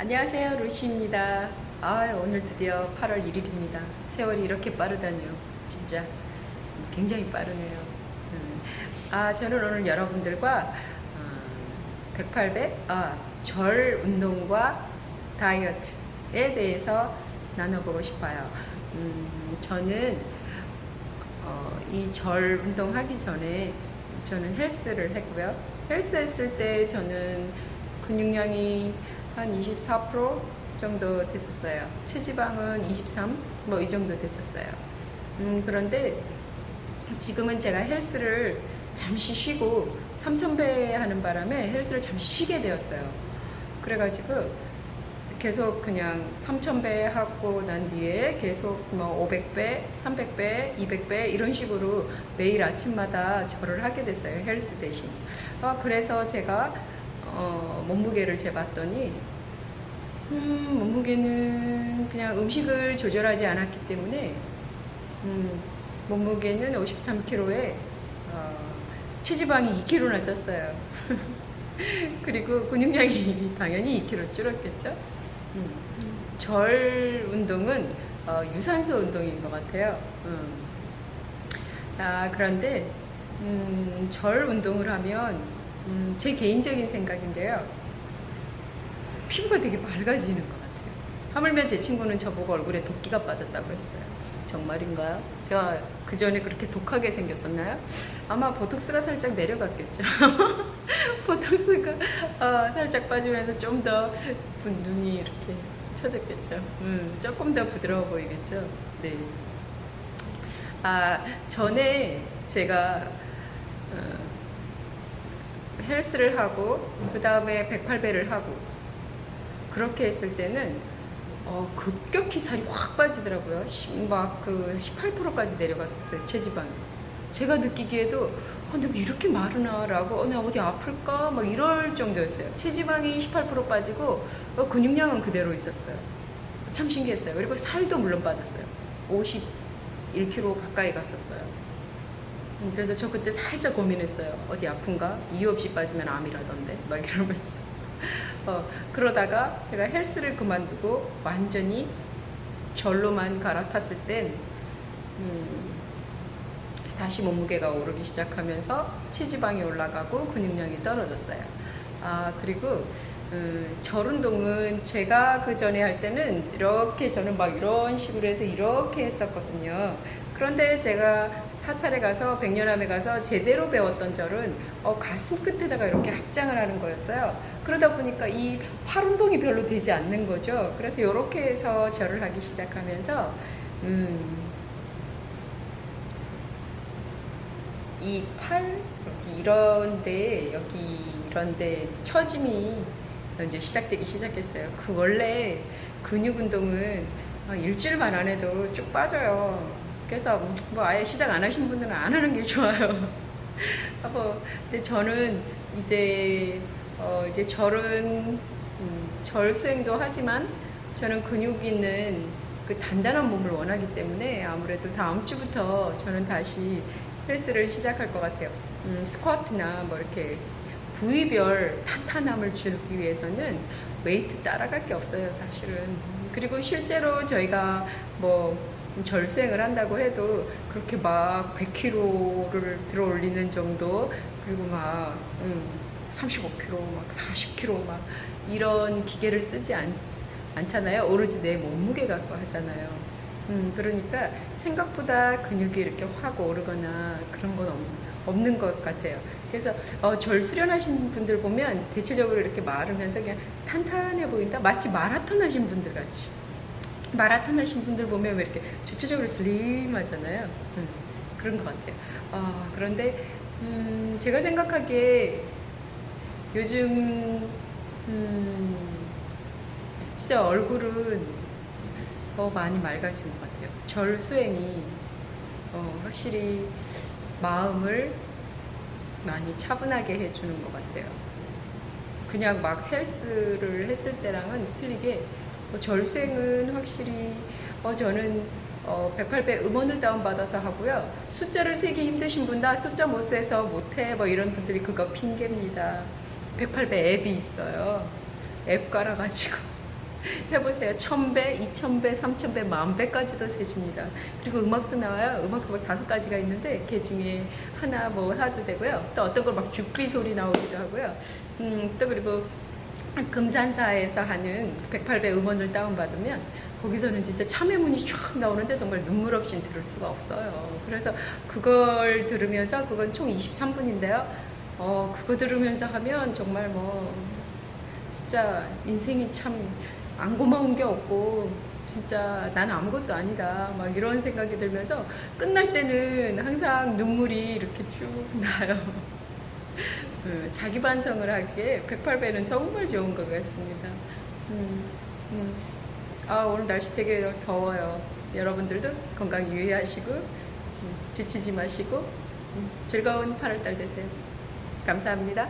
안녕하세요 루시입니다. 아 오늘 드디어 8월 1일입니다. 세월이 이렇게 빠르다니요. 진짜 굉장히 빠르네요. 음. 아 저는 오늘 여러분들과 어, 108배 아, 절 운동과 다이어트에 대해서 나눠보고 싶어요. 음, 저는 어, 이절 운동하기 전에 저는 헬스를 했고요. 헬스 했을 때 저는 근육량이 한 24% 정도 됐었어요. 체지방은 23, 뭐 이 정도 됐었어요. 음, 그런데 지금은 제가 헬스를 잠시 쉬고 3,000배 하는 바람에 헬스를 잠시 쉬게 되었어요. 그래가지고 계속 그냥 3,000배 하고 난 뒤에 계속 뭐 500배, 300배, 200배 이런 식으로 매일 아침마다 절을 하게 됐어요. 헬스 대신. 아, 그래서 제가 어, 몸무게를 재봤더니 음, 몸무게는 그냥 음식을 조절하지 않았기 때문에 음, 몸무게는 53kg에 어, 체지방이 2kg나 쪘어요. 그리고 근육량이 당연히 2kg 줄었겠죠. 음, 절 운동은 어, 유산소 운동인 것 같아요. 음. 아, 그런데 음, 절 운동을 하면 음, 제 개인적인 생각인데요. 피부가 되게 맑아지는 것 같아요. 하물며 제 친구는 저보고 얼굴에 도끼가 빠졌다고 했어요. 정말인가요? 제가 그 전에 그렇게 독하게 생겼었나요? 아마 보톡스가 살짝 내려갔겠죠. 보톡스가 어, 살짝 빠지면서 좀 더 눈이 이렇게 쳐졌겠죠. 음, 조금 더 부드러워 보이겠죠. 네. 아 전에 제가 어, 헬스를 하고 그 다음에 108배를 하고 그렇게 했을 때는 어, 급격히 살이 확 빠지더라고요. 막 그 18%까지 내려갔었어요. 체지방이. 제가 느끼기에도 어, 내가 이렇게 마르나라고 어, 나 어디 아플까 막 이럴 정도였어요. 체지방이 18% 빠지고 어, 근육량은 그대로 있었어요. 참 신기했어요. 그리고 살도 물론 빠졌어요. 51kg 가까이 갔었어요. 음, 그래서 저 그때 살짝 고민했어요. 어디 아픈가? 이유 없이 빠지면 암이라던데. 막 이러면서. 어, 그러다가 제가 헬스를 그만두고 완전히 절로만 갈아탔을 땐, 음, 다시 몸무게가 오르기 시작하면서 체지방이 올라가고 근육량이 떨어졌어요. 아, 그리고, 음, 절 운동은 제가 그 전에 할 때는 이렇게 저는 막 이런 식으로 해서 이렇게 했었거든요. 그런데 제가 사찰에 가서 백년암에 가서 제대로 배웠던 절은 어, 가슴 끝에다가 이렇게 합장을 하는 거였어요. 그러다 보니까 이 팔 운동이 별로 되지 않는 거죠. 그래서 이렇게 해서 절을 하기 시작하면서 음, 이 팔 이런데 여기 이런데 처짐이 이제 시작되기 시작했어요. 그 원래 근육 운동은 어, 일주일만 안 해도 쭉 빠져요. 그래서 뭐 아예 시작 안 하신 분들은 안 하는 게 좋아요. 아, 뭐, 근데 저는 이제 어 이제 절은 음, 절 수행도 하지만 저는 근육 있는 그 단단한 몸을 원하기 때문에 아무래도 다음 주부터 저는 다시 헬스를 시작할 것 같아요. 음, 스쿼트나 뭐 이렇게 부위별 탄탄함을 주기 위해서는 웨이트 따라갈 게 없어요, 사실은. 그리고 실제로 저희가 뭐 절수행을 한다고 해도 그렇게 막 100kg를 들어 올리는 정도? 그리고 막 음, 35kg 막 40kg 막 이런 기계를 쓰지 않, 않잖아요. 오로지 내 몸무게 갖고 하잖아요. 음, 그러니까 생각보다 근육이 이렇게 확 오르거나 그런 건 없, 없는 것 같아요. 그래서 어, 절 수련하신 분들 보면 대체적으로 이렇게 마르면서 그냥 탄탄해 보인다? 마치 마라톤 하신 분들 같이 마라톤 하신 분들 보면 왜 이렇게 전체적으로 슬림하잖아요. 음, 그런 것 같아요. 아, 그런데 음, 제가 생각하기에 요즘 음, 진짜 얼굴은 더 많이 맑아진 것 같아요. 절 수행이 어, 확실히 마음을 많이 차분하게 해주는 것 같아요. 그냥 막 헬스를 했을 때랑은 틀리게 뭐 절수행은 확실히 어, 저는 어, 108배 음원을 다운받아서 하고요. 숫자를 세기 힘드신 분다 숫자 못 세서 못해 뭐 이런 분들이 그거 핑계입니다. 108배 앱이 있어요. 앱 깔아가지고 해보세요. 1000배, 2000배, 3000배, 만배까지도 세줍니다. 그리고 음악도 나와요. 음악도 막 다섯 가지가 있는데 그 중에 하나 뭐 해도 되고요. 또 어떤 걸막 죽비 소리 나오기도 하고요. 음, 또 그리고 금산사에서 하는 108배 음원을 다운받으면 거기서는 진짜 참회문이 쫙 나오는데 정말 눈물 없이 들을 수가 없어요. 그래서 그걸 들으면서 그건 총 23분인데요. 어, 그거 들으면서 하면 정말 뭐 진짜 인생이 참 안 고마운 게 없고 진짜 난 아무것도 아니다 막 이런 생각이 들면서 끝날 때는 항상 눈물이 이렇게 쭉 나요. 음, 자기 반성을 하기에 108배는 정말 좋은 것 같습니다. 음, 음. 아, 오늘 날씨 되게 더워요. 여러분들도 건강 유의하시고, 음, 지치지 마시고, 음, 즐거운 8월달 되세요. 감사합니다.